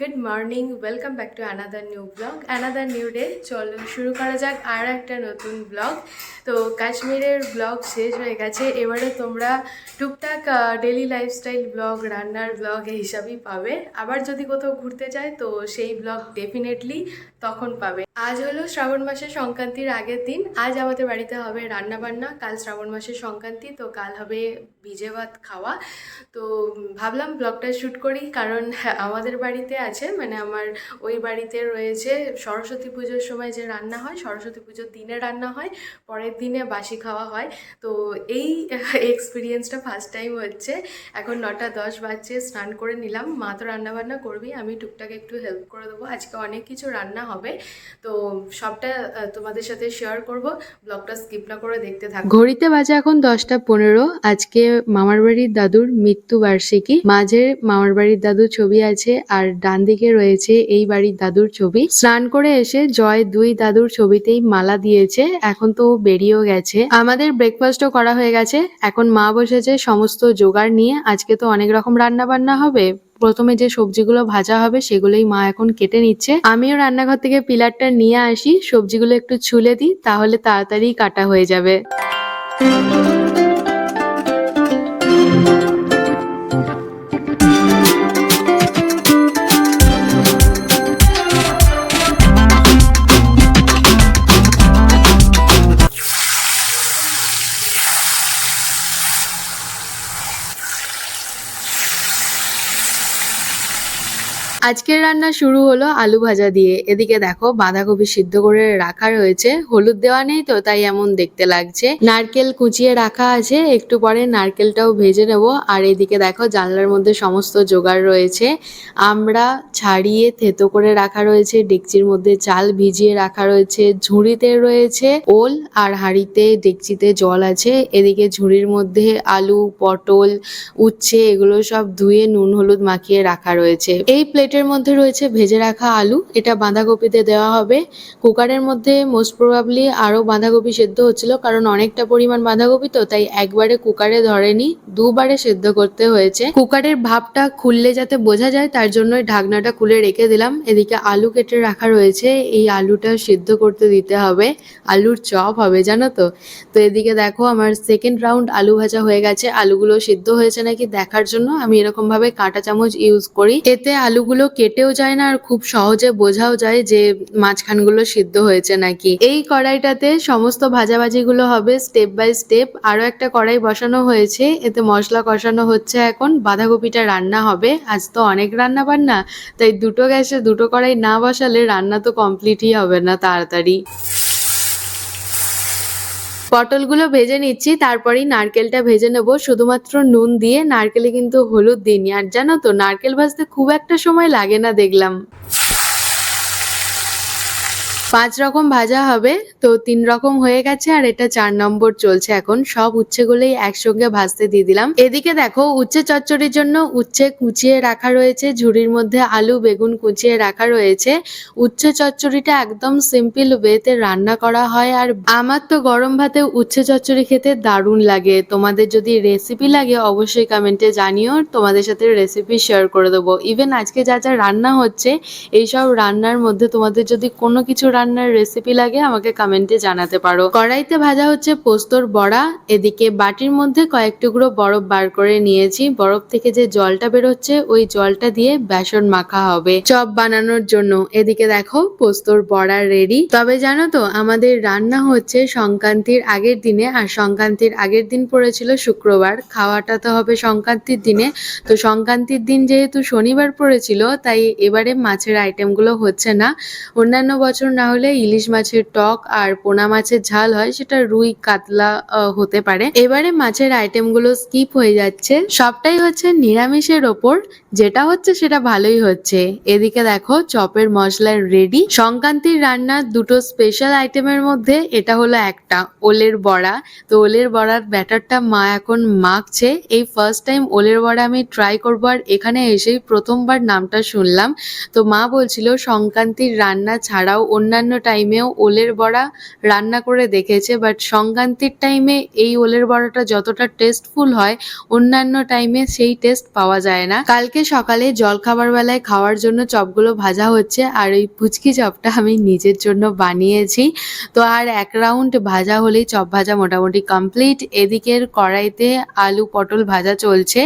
Good morning welcome back to another new vlog another new day চলো, শুরু করা যাক আর একটা নতুন ব্লগ তো কাশ্মীরের ব্লগ শেষ হয়ে গেছে। এবারে তোমরা টুকটাক ডেলি লাইফস্টাইল ব্লগ রান্নার ব্লগ এই হিসাবেই পাবে। আবার যদি কোথাও ঘুরতে যায় তো সেই ব্লগ ডেফিনেটলি তখন পাবে। আজ হলো শ্রাবণ মাসের সংক্রান্তির আগের দিন। আজ আমাদের বাড়িতে হবে রান্না বান্না কাল শ্রাবণ মাসের সংক্রান্তি, তো কাল হবে ভিজে ভাত খাওয়া। তো ভাবলাম ব্লগটা শ্যুট করি, কারণ আমাদের বাড়িতে আছে মানে আমার ওই বাড়িতে রয়েছে সরস্বতী পুজোর সময় যে রান্না হয়, সরস্বতী পুজোর দিনে রান্না হয়, পরের দিনে বাসি খাওয়া হয়। তো এই এক্সপিরিয়েন্সটা ফার্স্ট টাইম হচ্ছে। এখন নটা দশ বাজছে, স্নান করে নিলাম। মা তো রান্না বান্না করবি, আমি টুকটাক একটু হেল্প করে দেবো। আজকে অনেক কিছু রান্না হবে। তো সবটা তোমাদের সাথে শেয়ার করব। ব্লগটা স্কিপ না করে দেখতে থাকো। ঘড়িতে বাজে এখন দশটা পনেরো। আজকে মামার বাড়ির দাদুর মৃত্যু বার্ষিকী। মাঝে মামার বাড়ির দাদুর ছবি আছে, আর ডান দিকে রয়েছে এই বাড়ির দাদুর ছবি। স্নান করে এসে জয় দুই দাদুর ছবিতেই মালা দিয়েছে। এখন তো বেরিয়েও গেছে। আমাদের ব্রেকফাস্টও করা হয়ে গেছে। এখন মা বসেছে সমস্ত জোগাড় নিয়ে। আজকে তো অনেক রকম রান্না বান্না হবে। প্রথমে যে সবজিগুলো ভাজা হবে সেগুলোই মা এখন কেটে নিচ্ছে। আমিও রান্নাঘর থেকে পিলারটা নিয়ে আসি। সবজিগুলো একটু ছুলে দিই, তাহলে তাড়াতাড়ি কাটা হয়ে যাবে। আজকের রান্না শুরু হলো আলু ভাজা দিয়ে। এদিকে দেখো বাঁধাকপি সিদ্ধ করে রাখা রয়েছে। হলুদ দেওয়া নেই তো, তাই এমন দেখতে লাগছে। নারকেল কুচিয়ে রাখা আছে। একটু পরে নারকেলটাও ভেজে নেব। আর এদিকে দেখো জানলার মধ্যে সমস্ত জোগাড় রয়েছে। আমরা ছাড়িয়ে থেতো করে রাখা রয়েছে। ডেকচির মধ্যে চাল ভিজিয়ে রাখা রয়েছে। ঝুড়িতে রয়েছে ওল আর হাঁড়িতে ডেকচিতে জল আছে। এদিকে ঝুড়ির মধ্যে আলু, পটল, উচ্ছে এগুলো সব ধুয়ে নুন, হলুদ মাখিয়ে রাখা রয়েছে। এই প্লেটের মধ্যে রয়েছে ভেজে রাখা আলু, এটা বাঁধাকপিতে দেওয়া হবে। কুকারের মধ্যে মোস্ট প্রবাবলি আরও বাঁধাকপি সেদ্ধ হচ্ছিল, কারণ অনেকটা পরিমাণ বাঁধাকপি তো, তাই একবারে কুকারে ধরেনি, দুবারে সেদ্ধ করতে হয়েছে। কুকারের ভাবটা খুললে যাতে বোঝা যায়, তার জন্যই ঢাকনাটা খুলে রেখে দিলাম। এদিকে আলু কেটে রাখা রয়েছে, এই আলুটা সেদ্ধ করতে দিতে হবে। আলুর চপ হবে, জানো তো? তো এদিকে দেখো আমার সেকেন্ড রাউন্ড আলু ভাজা হয়ে গেছে। আলুগুলো সেদ্ধ হয়েছে নাকি দেখার জন্য, আমি এরকম ভাবে কাঁটা চামচ ইউজ করি। এতে আলুগুলো কেটেও যায় না আর খুব সহজে বোঝাও যায় যে মাঝখানগুলো সিদ্ধ হয়েছে নাকি। এই কড়াইটাতে সমস্ত ভাজাভাজিগুলো হবে স্টেপ বাই স্টেপ আরও একটা কড়াই বসানো হয়েছে, এতে মশলা কষানো হচ্ছে এখন। বাঁধাকপিটা রান্না হবে। আজ তো অনেক রান্না বান্না, তাই দুটো গ্যাসে দুটো কড়াই না বসালে রান্না তো কমপ্লিটই হবে না তাড়াতাড়ি। পটলগুলো ভেজে নিচ্ছি, তারপরেই নারকেলটা ভেজে নেব। শুধুমাত্র নুন দিয়ে, নারকেলে কিন্তু হলুদ দিইনি। আর জানো তো, নারকেল ভাজতে খুব একটা সময় লাগে না দেখলাম। পাঁচ রকম ভাজা হবে, তো তিন রকম হয়ে গেছে আর এটা চার নম্বর চলছে এখন। সব উচ্ছেগুলোই একসঙ্গে ভাজতে দিয়ে দিলাম। এদিকে দেখো, উচ্ছে চচ্চড়ির জন্য উচ্ছে কুচিয়ে রাখা রয়েছে, ঝুড়ির মধ্যে আলু, বেগুন কুচিয়ে রাখা রয়েছে। উচ্ছে চচ্চড়িটা একদম সিম্পল ওয়েতে রান্না করা হয় আর আমার তো গরম ভাতে উচ্ছে চচ্চড়ি খেতে দারুণ লাগে। তোমাদের যদি রেসিপি লাগে, অবশ্যই কমেন্টে জানিও। তোমাদের সাথে রেসিপি শেয়ার করে দেবো। ইভেন আজকে যা যা রান্না হচ্ছে, এইসব রান্নার মধ্যে তোমাদের যদি কোনো কিছু রান্নার রেসিপি লাগে, আমাকে কমেন্টে জানাতে পারো। কড়াইতে ভাজা হচ্ছে পোস্তর বড়া, এদিকে বাটির মধ্যে কয়েক টুকরো বরফ বার করে নিয়েছি। বরফ থেকে যে জলটা বেরোচ্ছে, ওই জলটা দিয়ে বেসন মাখা হবে। চপ বানানোর জন্য। এদিকে দেখো, পোস্তর বড়া রেডি তবে জানো তো, আমাদের রান্না হচ্ছে সংক্রান্তির আগের দিনে, আর সংক্রান্তির আগের দিন পড়েছিল শুক্রবার। খাওয়াটা তো হবে সংক্রান্তির দিনে। তো সংক্রান্তির দিন যেহেতু শনিবার পড়েছিল, তাই এবারে মাছের আইটেমগুলো হচ্ছে না। অন্যান্য বছর না হলে ইলিশ মাছের টক আর পোনা মাছের ঝাল হয়, সেটা রুই, কাতলা হতে পারে। এবারে মাছের আইটেমগুলো স্কিপ হয়ে যাচ্ছে। সবটাই হচ্ছে নিরামিষের ওপর। যেটা হচ্ছে সেটা ভালোই হচ্ছে। এদিকে দেখো, চপের মশলা রেডি সংক্রান্তির রান্নার দুটো স্পেশাল আইটেমের মধ্যে, এটা হলো একটা, ওলের বড়া। তো ওলের বড়ার ব্যাটারটা মা এখন মাখছে। এই ফার্স্ট টাইম ওলের বড়া আমি ট্রাই করব, আর এখানে এসেই প্রথমবার নামটা শুনলাম। তো মা বলছিল, সংক্রান্তির রান্না ছাড়াও অন্যান্য অন্যান্য টাইমেও ওলের বড়া রান্না করে দেখেছে বাট সংক্রান্তির টাইমে এই ওলের বড়াটা যতটা টেস্টফুল হয়, অন্যান্য টাইমে সেই টেস্ট পাওয়া যায় না। কালকে সকালে জলখাবার বেলায় খাওয়ার জন্য চপগুলো ভাজা হচ্ছে, আর ওই পুচকি চপটা আমি নিজের জন্য বানিয়েছি। তো আর এক রাউন্ড ভাজা হলেই চপ ভাজা মোটামুটি কমপ্লিট এদিকের কড়াইতে আলু পটল ভাজা চলছে,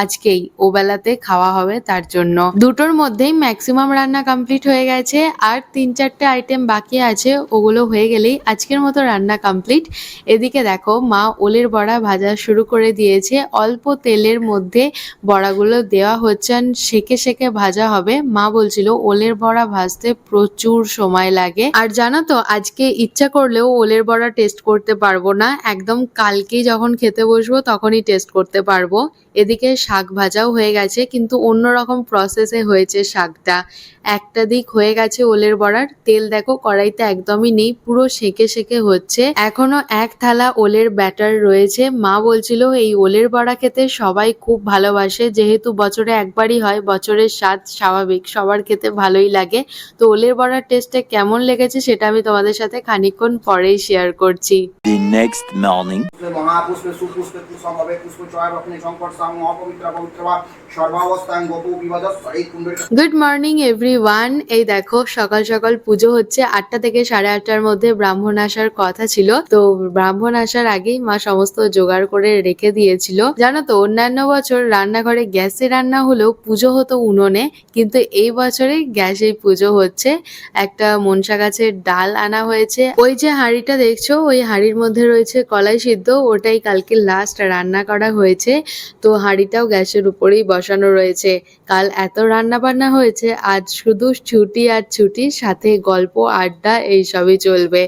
আজকেই ও বেলাতে খাওয়া হবে তার জন্য। দুটোর মধ্যেই ম্যাক্সিমাম রান্না কমপ্লিট হয়ে গেছে, আর তিন চারটে আইটেম বাকি আছে, ওগুলো হয়ে গেলেই আজকের মতো রান্না কমপ্লিট এদিকে দেখো, মা ওলের বড়া ভাজা শুরু করে দিয়েছে। অল্প তেলের মধ্যে বড়াগুলো দেওয়া হচ্ছে সেকে সেকে ভাজা হবে। মা বলছিল, ওলের বড়া ভাজতে প্রচুর সময় লাগে। আর জানো তো, আজকে ইচ্ছা করলেও ওলের বড়া টেস্ট করতে পারব না। একদম কালকেই যখন খেতে বসবো, তখনই টেস্ট করতে পারব। এদিকে শাক ভাজাও হয়ে গেছে, কিন্তু অন্যরকম প্রসেসে হয়েছে শাকটা। একটা দিক হয়ে গেছে ওলের বড়ার, তেল দেখো কড়াইতে একদমই নেই পুরো সেকে সেকে হচ্ছে। এখনও এক থালা ওলের ব্যাটার রয়েছে। মা বলছিল এই ওলের বড়া খেতে সবাই খুব ভালোবাসে যেহেতু বছরে একবারই হয় বছরের স্বাদ স্বাভাবিক সবার খেতে ভালোই লাগে। তো ওলের বড়ার টেস্টে কেমন লেগেছে সেটা আমি তোমাদের সাথে খানিকক্ষণ পরেই শেয়ার করছি। The next morning. মহাপুষ্পে সুপুষ্পে পুষ্প চয় সংকট অপবিত্র পবিত্র গুড মর্নিং এভরিওয়ান এই দেখো, সকাল সকাল পুজো হচ্ছে। আটটা থেকে সাড়ে আটটার মধ্যে ব্রাহ্মণ আসার কথা ছিল। তো ব্রাহ্মণ আসার আগেই মা সমস্ত জোগাড় করে রেখে দিয়েছিল। জানো তো, অন্যান্য বছর রান্নাঘরে গ্যাসে রান্না হলেও পুজো হতো উনুনে, কিন্তু এই বছরে গ্যাসে পুজো হচ্ছে। একটা মনসা গাছের ডাল আনা হয়েছে। ওই যে হাঁড়িটা দেখছ, ওই হাঁড়ির মধ্যে রয়েছে কলাই সিদ্ধ। ওটাই কালকে লাস্ট রান্না করা হয়েছে। তো হাঁড়িটাও গ্যাসের উপরেই বসানো রয়েছে। কাল এত রান্না বান্না হয়েছে, আজ শুধু ছুটি আর ছুটি সাথে গল্প, আড্ডা, এইসবই চলবে।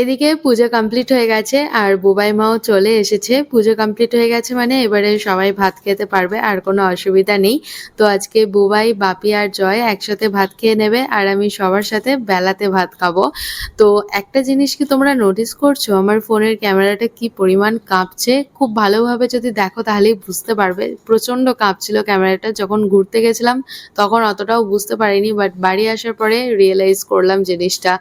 এদিকে পুজো কমপ্লিট হয়ে গেছে আর বুবাই মাও চলে এসেছে। পুজো কমপ্লিট হয়ে গেছে মানে এবারে সবাই ভাত খেতে পারবে, আর কোনো অসুবিধা নেই। তো আজকে বুবাই, বাপি আর জয় একসাথে ভাত খেয়ে নেবে, আর আমি সবার সাথে বেলাতে ভাত খাব। তো একটা জিনিস কি তোমরা নোটিস করছ? আমার ফোনের ক্যামেরাটা কি পরিমাণ কাঁপছে? খুব ভালোভাবে যদি দেখো তাহলেই বুঝতে পারবে। প্রচণ্ড কাঁপছিল ক্যামেরাটা। যখন ঘুরতে গেছিলাম, তখন অতটাও বুঝতে পারিনি বাট বাড়ি আসার পরে রিয়েলাইজ করলাম জিনিসটা।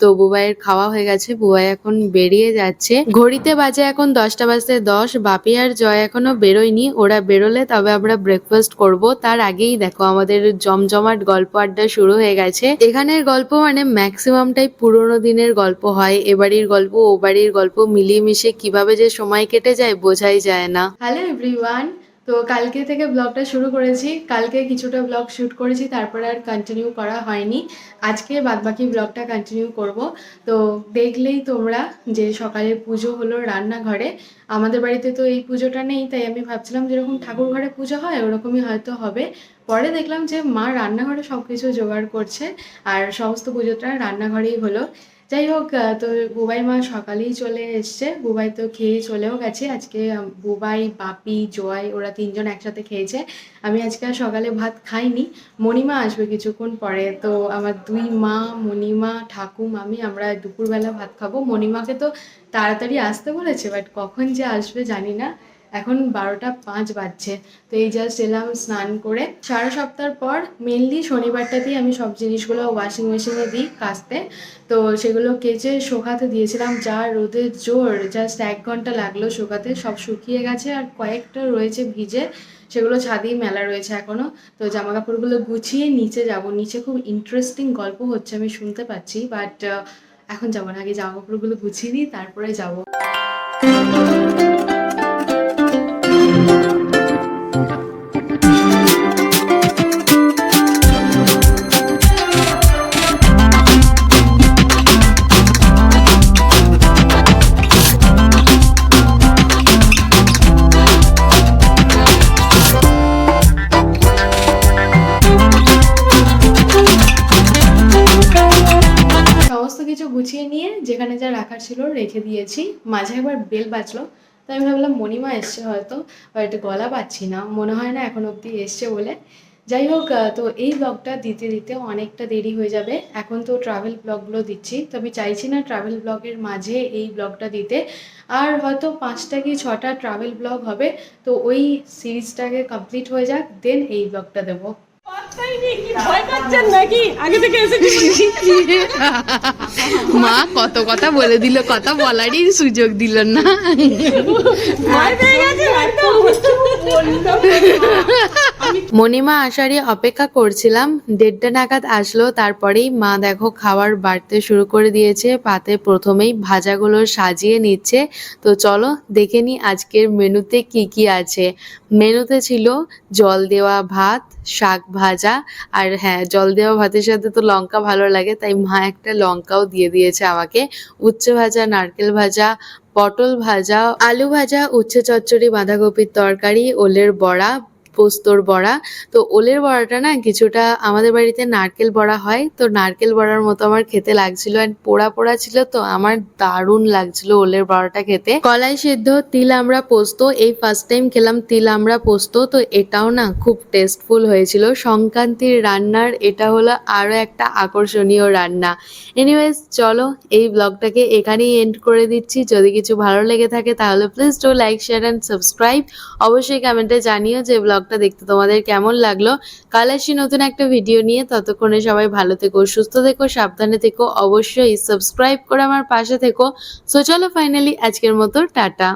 তো বুবাইয়ের খাওয়া হয়ে গেছে, বুবাই এখন বেরিয়ে যাচ্ছে। ঘড়িতে বাজে এখন দশটা বাজতে দশ, বাপি আর জয় এখনও বেরোয়নি। ওরা বেরোলে তবে আমরা ব্রেকফাস্ট করব। তার আগেই দেখো আমাদের জমজমাট গল্প আড্ডা শুরু হয়ে গেছে। এখানের গল্প মানে ম্যাক্সিমামটাই পুরোনো দিনের গল্প হয়। এ বাড়ির গল্প, ও বাড়ির গল্প মিলিয়ে মিশে কীভাবে যে সময় কেটে যায় বোঝাই যায় না। হ্যালো এভরিওয়ান তো কালকে থেকে ব্লগটা শুরু করেছি। কালকে কিছুটা ব্লগ শ্যুট করেছি, তারপরে আর কন্টিনিউ করা হয়নি। আজকে বাদবাকি ব্লগটা কন্টিনিউ করব। তো দেখলেই তোমরা যে সকালে পুজো হলো রান্নাঘরে, আমাদের বাড়িতে তো এই পুজোটা নেই, তাই আমি ভাবছিলাম যেরকম ঠাকুর ঘরে পুজো হয়, ওরকমই হয়তো হবে। পরে দেখলাম যে মা রান্নাঘরে সব কিছু জোগাড় করছে, আর সমস্ত পুজোটা রান্নাঘরেই হলো। যাই হোক তো বুবাই মা সকালেই চলে এসছে। বুবাই তো খেয়ে চলেও গেছে। আজকে বুবাই, বাপি, জয়, ওরা তিনজন একসাথে খেয়েছে। আমি আজকে আর সকালে ভাত খাইনি। মণিমা আসবে কিছুক্ষণ পরে। তো আমার দুই মা, মণিমা ঠাকুম আমি আমরা দুপুরবেলা ভাত খাব। মণিমাকে তো তাড়াতাড়ি আসতে বলেছে বাট কখন যে আসবে জানি না। এখন বারোটা পাঁচ বাজছে। তো এই জাস্ট এলাম স্নান করে। সারা সপ্তাহ পর মেনলি শনিবারটাতেই আমি সব জিনিসগুলো ওয়াশিং মেশিনে দিই কাচতে তো সেগুলো কেচে শোকাতে দিয়েছিলাম যা রোদের জোর জাস্ট এক ঘণ্টা লাগল শোকাতে। সব শুকিয়ে গেছে আর কয়েকটা রয়েছে ভিজে। সেগুলো ছাদেই মেলা রয়েছে এখনও। তো জামা কাপড়গুলো গুছিয়ে নিচে যাব। নিচে খুব ইন্টারেস্টিং গল্প হচ্ছে আমি শুনতে পাচ্ছি বাট এখন যাব না। আগে জামা কাপড়গুলো গুছিয়ে নিই, তারপরে যাব। রেখে দিয়েছি। মাঝে একবার বেল বাজলো। তো আমি ভাবলাম, মণিমা এসছে হয়তো বাট গলা পাচ্ছি না। মনে হয় না এখন অবধি এসছে বলে। যাই হোক তো এই ব্লগটা দিতে দিতে অনেকটা দেরি হয়ে যাবে। এখন তো ট্রাভেল ব্লগগুলো দিচ্ছি। তো আমি চাইছি না ট্রাভেল ব্লগের মাঝে এই ব্লগটা দিতে। আর হয়তো পাঁচটা কি ছটা ট্রাভেল ব্লগ হবে। তো ওই সিরিজটাকে কমপ্লিট হয়ে যাক দেন এই ব্লগটা দেবো। ভয় পাচ্ছেন নাকি আগে থেকে এসেছি মা কত কথা বলে দিল কথা বলারই সুযোগ দিল না। ভয় পেয়ে গেছে একদম। বললাম মণিমা আসারই অপেক্ষা করছিলাম। দেড়টা নাগাদ আসলো, তারপরেই মা দেখো খাবার বাড়তে শুরু করে দিয়েছে। পাতে প্রথমেই ভাজাগুলো সাজিয়ে নিচ্ছে। তো চলো দেখে নি আজকের মেনুতে কি কি আছে। মেনুতে ছিল জল দেওয়া ভাত, শাক ভাজা, আর হ্যাঁ জল দেওয়া ভাতের সাথে তো লঙ্কা ভালো লাগে, তাই মা একটা লঙ্কাও দিয়ে দিয়েছে আমাকে। উচ্ছে ভাজা, নারকেল ভাজা, পটল ভাজা, আলু ভাজা, উচ্ছে চচ্চড়ি, বাঁধাকপির তরকারি, ওলের বড়া পোস্তর বড়া। তো ওলের বড়াটা না কিছুটা আমাদের বাড়িতে নারকেল বড়া হয়। তো নারকেল বড়ার মতো আমার খেতে লাগছিল অ্যান্ড পোড়া পোড়া ছিল তো আমার দারুণ লাগছিল ওলের বড়াটা খেতে। কলাই সিদ্ধ, তিল আমরা পোস্ত, এই ফার্স্ট টাইম খেলাম তিল আমরা পোস্ত। তো এটাও না খুব টেস্টফুল হয়েছিল। সংক্রান্তির রান্নার এটা হলো আরও একটা আকর্ষণীয় রান্না। এনিওয়েজ চলো এই ব্লগটাকে এখানেই এন্ড করে দিচ্ছি। যদি কিছু ভালো লেগে থাকে তাহলে please do like share and subscribe অবশ্যই কমেন্টে জানিও যে ব্লগটা দেখতে তোমাদের কেমন লাগল? কাল আসি নতুন একটা ভিডিও নিয়ে। ততক্ষণে সবাই ভালো থেকো, সুস্থ থেকো, সাবধানে থেকো, অবশ্যই সাবস্ক্রাইব করে আমার পাশে থেকো। সো চলো ফাইনালি আজকের মতো, টাটা।